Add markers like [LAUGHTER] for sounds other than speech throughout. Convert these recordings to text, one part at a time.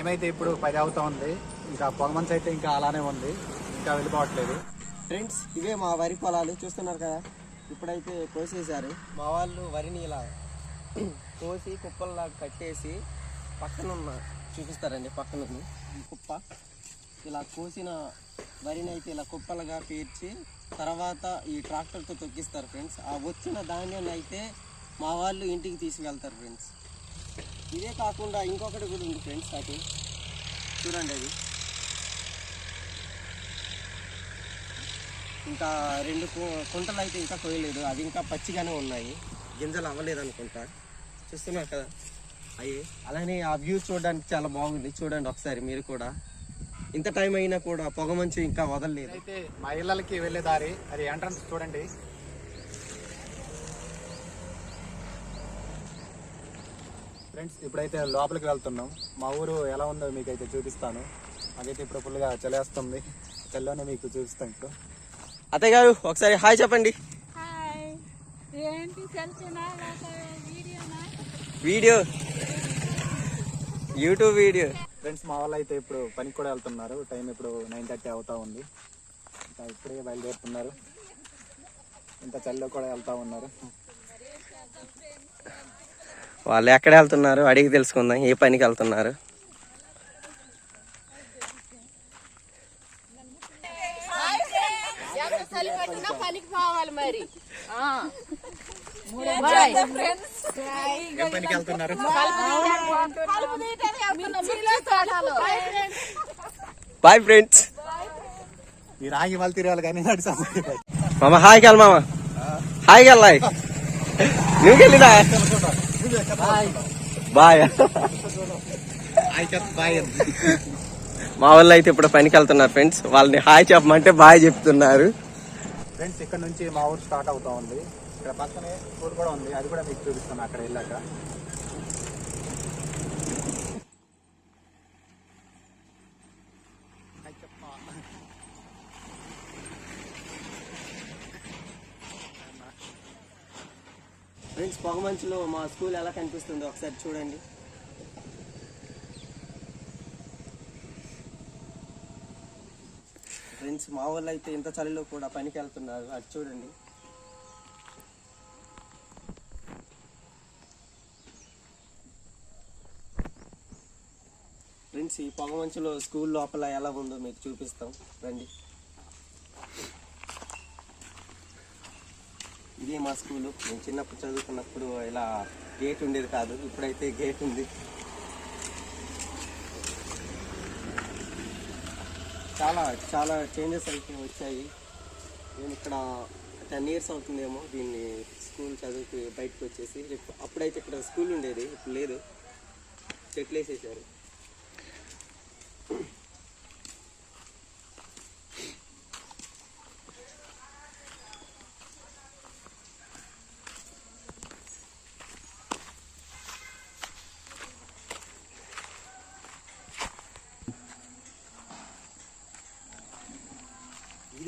Time అయితే ఇప్పుడు పది అవుతా ఉంది. ఇంకా పొగమంచు అయితే ఇంకా అలానే ఉంది. ఇంకా వెళ్ళిపోవట్లేదు. ఫ్రెండ్స్ ఇవే మా వరి పొలాలు. చూస్తున్నారు కదా ఇప్పుడైతే కోసేశారు. మా వాళ్ళు వరిని ఇలా కోసి కుప్పల్లా కట్టేసి పక్కనున్న చూపిస్తారండి పక్కన కుప్ప. ఇలా కోసిన వరిని అయితే ఇలా కుప్పలుగా పేర్చి తర్వాత ఈ ట్రాక్టర్తో తొక్కిస్తారు ఫ్రెండ్స్ ఆ వచ్చిన ధాన్యాన్ని అయితే మా వాళ్ళు ఇంటికి తీసుకెళ్తారు ఫ్రెండ్స్ ఇదే కాకుండా ఇంకొకటి కూడా ఉంది ఫ్రెండ్స్ అది. చూడండి అది. ఇంకా రెండు కుంటలు అయితే ఇంకా కోయలేదు అది ఇంకా పచ్చిగానే ఉన్నాయి. గింజలు అవ్వలేదు అనుకుంటా. చూస్తున్నారు కదా? అవి అలానే ఆ వ్యూ చూడడానికి చాలా బాగుంది. చూడండి ఒకసారి మీరు కూడా. ఇంత టైం అయినా కూడా పొగ మంచు ఇంకా వదలలేదు. అయితే మా ఇళ్ళకి వెళ్ళే దారి అది ఎంట్రన్స్ చూడండి. ఫ్రెండ్స్ ఇప్పుడైతే లోపలికి వెళ్తున్నాం. మా ఊరు ఎలా ఉందో మీకు అయితే చూపిస్తాను. మాకైతే ఇప్పుడు ఫుల్గా చలేస్తుంది. చల్లోనే మీకు చూపిస్తాను ఇప్పుడు. అత్తయ్య గారు ఒకసారి హాయ్ చెప్పండి. వీడియో. YouTube video. ఫ్రెండ్స్ మా వాళ్ళు అయితే ఇప్పుడు పనికి కూడా వెళ్తున్నారు. టైం ఇప్పుడు నైన్ థర్టీ అవుతా ఉంది. ఇంకా ఇప్పుడే బయలుదేరుతున్నారు. ఇంత చలిలో కూడా వెళ్తా ఉన్నారు. వాళ్ళు ఎక్కడ వెళ్తున్నారు? అడిగి తెలుసుకుందాం. ఏ పనికి వెళ్తున్నారు? పనికి బాయ్ ఫ్రెండ్స్ ఈ రాగి వాళ్ళు తిరగాలి కానీ మామ హాయ్ కాల్ మామ. హాయ్ కాల్ హాయ్ నువ్వు వెళ్ళినా బాయ్ [LAUGHS] మా వాళ్ళు అయితే ఇప్పుడు పనికి వెళ్తున్నారు ఫ్రెండ్స్ వాళ్ళని హాయ్ చెప్పమంటే బాయ్ చెప్తున్నారు. ఫ్రెండ్స్ ఇక్కడ నుంచి మా ఊరు స్టార్ట్ అవుతా ఉంది. ఇక్కడ పక్కనే ఊరు కూడా ఉంది. అది కూడా మీకు చూపిస్తాను అక్కడ వెళ్ళాక. ఫ్రెండ్స్ పొగమంచులో మా స్కూల్ ఎలా కనిపిస్తుందో ఒకసారి చూడండి. ఫ్రెండ్స్ మా వాళ్ళు అయితే ఇంత చలిలో కూడా పనికి వెళ్తున్నారు అది చూడండి. ఫ్రెండ్స్ ఈ పొగమంచులో స్కూల్ లోపల ఎలా ఉందో మీకు చూపిస్తాం. రండి. ఇదే మా స్కూలు? నేను చిన్నప్పుడు చదువుకున్నప్పుడు ఇలా గేట్ ఉండేది కాదు. ఇప్పుడైతే గేట్ ఉంది. చాలా చాలా చేంజెస్ అయితే వచ్చాయి. నేను ఇక్కడ టెన్ ఇయర్స్ అవుతుందేమో దీన్ని స్కూల్ చదువుకి బయటకు వచ్చేసి. అప్పుడైతే ఇక్కడ స్కూల్ ఉండేది. ఇప్పుడు లేదు. చెట్లు వేసేసారు.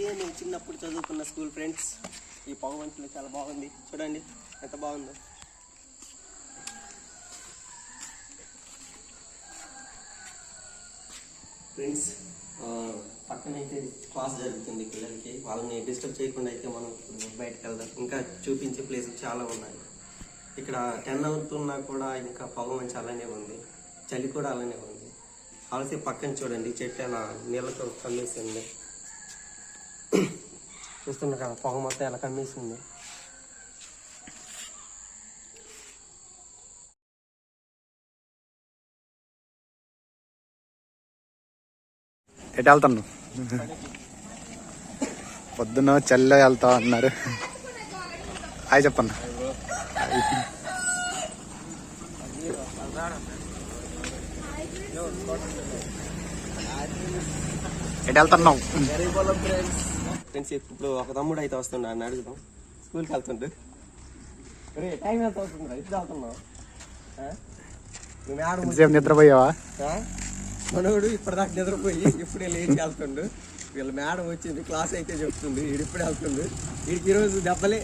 ఇదే నేను చిన్నప్పుడు చదువుకున్న స్కూల్ ఫ్రెండ్స్. ఈ పొగమంచులు చాలా బాగుంది. చూడండి ఎంత బాగుందో. ఫ్రెండ్స్ పక్కన అయితే క్లాస్ జరుగుతుంది పిల్లలకి. వాళ్ళని డిస్టర్బ్ చేయకుండా అయితే మనం బయటకు వెళ్దాం. ఇంకా చూపించే ప్లేస్ చాలా ఉన్నాయి. ఇక్కడ టెన్ అవుతున్నా కూడా ఇంకా పొగ మంచి అలానే ఉంది. చలి కూడా అలానే ఉంది. కావాల్సి పక్కన చూడండి చెట్టు నీళ్ళతో కమ్మేసింది. చూస్తున్నారు కదా పొగ మొత్తం ఎలా కమ్మేసింది. ఎటు వెళ్తాను? పొద్దున చల్ల వెళ్తా అన్నారు. హాయ్ చెప్పన్నా. ఎటు వెళ్తున్నావు? ఫ్రెండ్స్ ఇప్పుడు ఒక తమ్ముడు అయితే వస్తుండ అని అడుగుదాం. స్కూల్కి వెళ్తుండు. రే టైం ఎంత ఇప్పుడు? నువ్వు ఎంతసేపు నిద్రపోయావా? మనోడు ఇప్పటిదాకా నిద్రపోయి ఇప్పుడే లేచి వెళ్తుండు. వీళ్ళ మేడం వచ్చింది క్లాస్ అయితే చెప్తుంది వీడు ఇప్పుడే వెళ్తుండు. వీడికి ఈరోజు దెబ్బలే.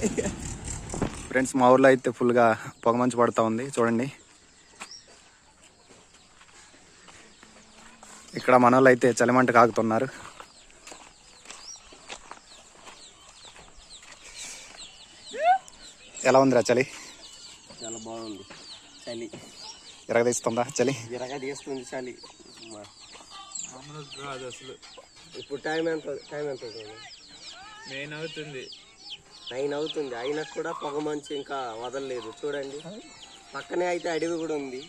ఫ్రెండ్స్ మా ఊర్లో అయితే ఫుల్గా పొగమంచు పడతా ఉంది. చూడండి. ఇక్కడ మన వాళ్ళు అయితే చలిమంట కాగుతున్నారు. ఎలా ఉందిరా చలి? చాలా బాగుంది. చలి. ఇరగదీస్తుందా చలి? విరగా తీస్తుంది చలి అసలు. ఇప్పుడు టైం ఎంత టైం ఎంత అవుతుంది? మెయిన్ అవుతుంది. నైన్ అవుతుంది. అయినా కూడా పొగ మంచు ఇంకా వదలలేదు. చూడండి. పక్కనే అయితే అడవి కూడా ఉంది.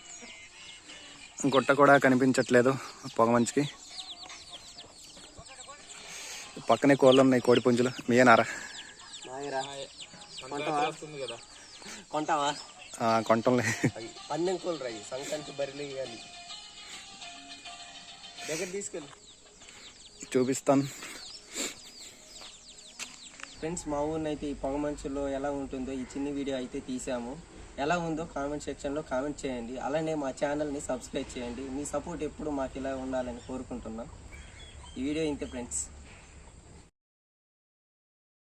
గుట్ట కూడా కనిపించట్లేదు పొగ మంచుకి. పక్కనే కోళ్ళు ఉన్నాయి కోడి పుంజులు మీయేనారా కొంటావా? కొంటంలే. పందెం సంక్రాంతి బరిలో ఇవ్వాలి. దగ్గర తీసుకెళ్ళి. చూపిస్తాను. ఫ్రెండ్స్ మా ఊరిని అయితే ఈ పొగ మంచులో ఎలా ఉంటుందో ఈ చిన్న వీడియో అయితే తీసాము ఎలా ఉందో కామెంట్ సెక్షన్లో కామెంట్ చేయండి. అలానే మా ఛానల్ని సబ్స్క్రైబ్ చేయండి. మీ సపోర్ట్ ఎప్పుడు మాకు ఇలా ఉండాలని కోరుకుంటున్నాం. ఈ వీడియో ఇంతే ఫ్రెండ్స్.